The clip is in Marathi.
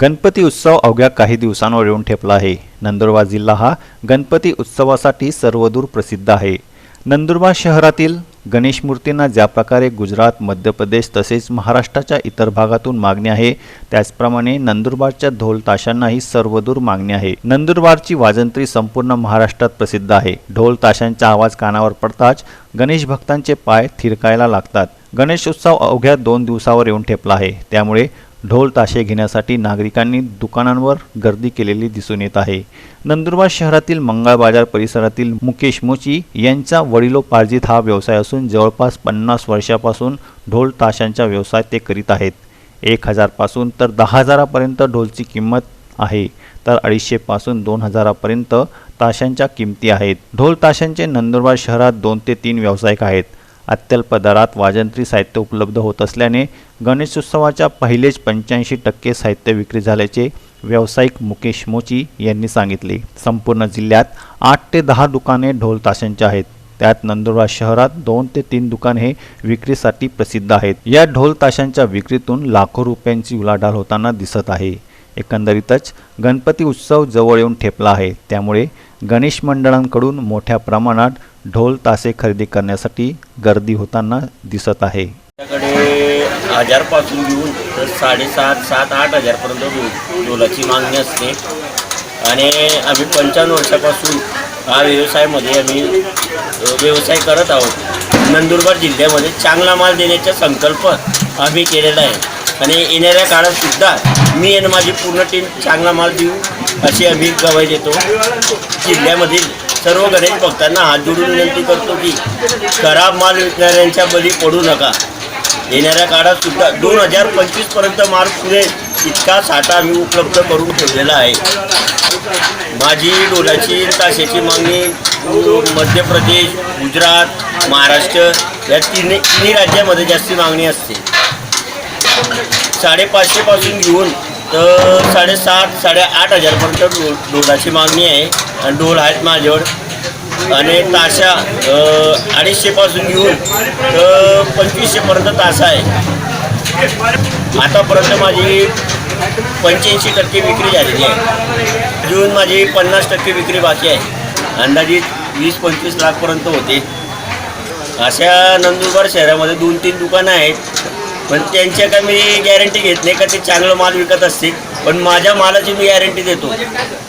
गणपती उत्सव अवघ्या काही दिवसांवर येऊन ठेपला आहे. नंदुरबार जिल्हा हा गणपती उत्सवासाठी सर्वदूर प्रसिद्ध आहे. नंदुरबार शहरातील गणेश मूर्तींना ज्या प्रकारे गुजरात मध्य प्रदेश तसेच महाराष्ट्राच्या इतर भागातून मागणी आहे त्याचप्रमाणे नंदुरबारच्या ढोल ताशांनाही सर्वदूर मागणी आहे. नंदुरबारची वाजंत्री संपूर्ण महाराष्ट्रात प्रसिद्ध आहे. ढोल ताशांचा आवाज कानावर पडताच गणेश भक्तांचे पाय थिरकायला लागतात. गणेश उत्सव अवघ्या दोन दिवसावर येऊन ठेपला आहे. त्यामुळे ढोल ताशे घेण्यासाठी नागरिकांनी दुकानांवर गर्दी केलेली दिसून येत आहे. नंदुरबार शहरातील मंगळ बाजार परिसरातील मुकेश मोची यांचा वडिलोपार्जित हा व्यवसाय असून जवळपास पन्नास वर्षापासून ढोल ताशांचा व्यवसाय ते करीत आहेत. एक हजारपासून तर दहा हजारापर्यंत ढोलची किंमत आहे. तर अडीचशेपासून दोन हजारापर्यंत ताशांच्या किमती आहेत. ढोल ताशांचे नंदुरबार शहरात दोन ते तीन व्यावसायिक आहेत. अत्यल्प दरात वाजंत्री साहित्य उपलब्ध होत असल्याने गणेशोत्सवाच्या पहिलेच पंच्याऐंशी टक्के साहित्य विक्री झाल्याचे व्यावसायिक मुकेश मोची यांनी सांगितले. संपूर्ण जिल्ह्यात आठ ते दहा दुकाने ढोल ताशांची आहेत. त्यात नंदुरबार शहरात दोन ते तीन दुकान हे विक्रीसाठी प्रसिद्ध आहेत. या ढोल ताशांच्या विक्रीतून लाखो रुपयांची उलाढाल होताना दिसत आहे. एकंदरीतच गणपती उत्सव जवळ येऊन ठेपला आहे. त्यामुळे गणेश मंडळांकडून मोठ्या प्रमाणात ढोल तासे खरेदी करण्यासाठी गर्दी होताना दिसत आहे. आपल्याकडे हजारपासून घेऊन तर साडेसात सात आठ हजारपर्यंत ढोलाची डोलाची मागणी असते. आणि आम्ही पंचावन्न वर्षापासून हा व्यवसायामध्ये आम्ही व्यवसाय करत आहोत. नंदुरबार जिल्ह्यामध्ये चांगला माल देण्याचा संकल्प आम्ही केलेला आहे. आणि येणाऱ्या काळात सुद्धा मी आणि माझी पूर्ण टीम चांगला माल देऊ अशी आम्ही गवाही देतो. जिल्ह्यामधील सर्व गणेश भक्तांना हात जोडून विनंती करतो की खराब माल विकणाऱ्यांच्या बळी पडू नका. येणाऱ्या काळात सुद्धा दोन हजार पंचवीसपर्यंत माल पुढे इतका साठा आम्ही उपलब्ध करून ठेवलेला आहे. माझी डोलाची ताशाची मागणी मध्य प्रदेश गुजरात महाराष्ट्र या तिन्ही तिन्ही राज्यामध्ये जास्ती मागणी असते. साडेपाचशेपासून घेऊन तर साडेसात साडेआठ हजारपर्यंत डो डोलाची मागणी आहे. आणि डोल आहेत माझ्यावर. आणि ताशा अडीचशेपासून घेऊन तर पंचवीसशेपर्यंत तासा आहे. आतापर्यंत माझी पंच्याऐंशी टक्के विक्री झालेली आहे. अजून माझी पन्नास टक्के विक्री बाकी आहे. अंदाजित वीस पंचवीस लाखपर्यंत होते. अशा नंदुरबार शहरामध्ये दोन तीन दुकानं आहेत. पण त्यांच्या काय मी गॅरंटी घेत नाही का ते चांगलं माल विकत असतील पण माझ्या मालाची मी गॅरंटी देतो.